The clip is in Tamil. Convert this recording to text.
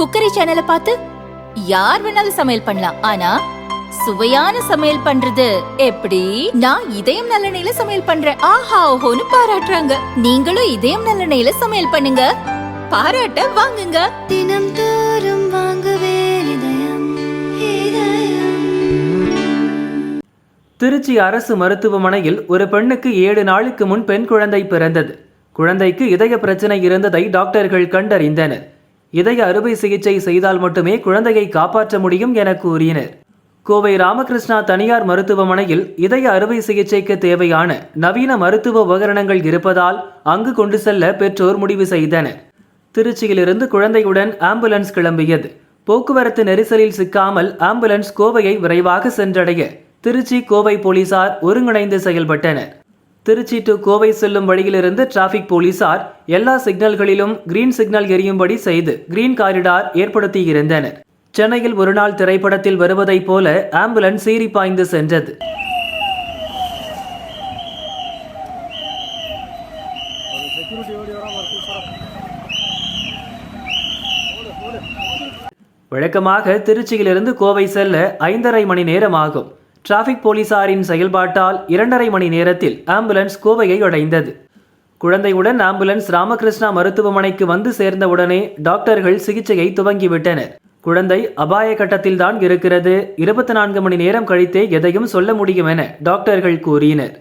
குக்கரி சேனலை பார்த்து யார் வேணாலும் சமையல் பண்ணலாம். ஆனா சுவையான சமையல் பண்றது எப்படி? நான் இதயம் நல்லெண்ணெயில சமையல் பண்றேன். ஆஹா ஓஹோன்னு பாராட்டுறாங்க. நீங்களும் இதயம் நல்லெண்ணெயில சமையல் பண்ணுங்க. பாராட்ட வாங்குங்க. தினம் தோறும் வாங்குவே இதயம் இதயம். திருச்சி அரசு மருத்துவமனையில் ஒரு பெண்ணுக்கு ஏழு நாளுக்கு முன் பெண் குழந்தை பிறந்தது. குழந்தைக்கு இதய பிரச்சனை இருந்ததை டாக்டர்கள் கண்டறிந்தனர். இதய அறுவை சிகிச்சை செய்தால் மட்டுமே குழந்தையை காப்பாற்ற முடியும் என கூறினர். கோவை ராமகிருஷ்ணா தனியார் மருத்துவமனையில் இதய அறுவை சிகிச்சைக்கு தேவையான நவீன மருத்துவ உபகரணங்கள் இருப்பதால் அங்கு கொண்டு செல்ல பெற்றோர் முடிவு செய்தனர். திருச்சியிலிருந்து குழந்தையுடன் ஆம்புலன்ஸ் கிளம்பியது. போக்குவரத்து நெரிசலில் சிக்காமல் ஆம்புலன்ஸ் கோவையை விரைவாக சென்றடைய திருச்சி கோவை போலீசார் ஒருங்கிணைந்து செயல்பட்டனர். திருச்சி டு கோவை செல்லும் வழியிலிருந்து டிராஃபிக் போலீசார் எல்லா சிக்னல்களிலும் கிரீன் சிக்னல் எரியும்படி செய்து கிரீன் காரிடார் ஏற்படுத்தியிருந்தனர் சென்னையில் ஒருநாள் திரைப்படத்தில் வருவதைப் போல ஆம்புலன்ஸ் சீறி பாய்ந்து சென்றது. வழக்கமாக திருச்சியிலிருந்து கோவை செல்ல ஐந்தரை மணி நேரம் ஆகும் டிராஃபிக் போலீசாரின் செயல்பாட்டால் இரண்டரை மணி நேரத்தில் ஆம்புலன்ஸ் கோவையை அடைந்தது. குழந்தையுடன் ஆம்புலன்ஸ் ராமகிருஷ்ணா மருத்துவமனைக்கு வந்து சேர்ந்தவுடனே டாக்டர்கள் சிகிச்சையை துவங்கிவிட்டனர். குழந்தை அபாய கட்டத்தில்தான் இருக்கிறது. இருபத்தி நான்கு மணி நேரம் கழித்தே எதையும் சொல்ல முடியும் என டாக்டர்கள் கூறினர்.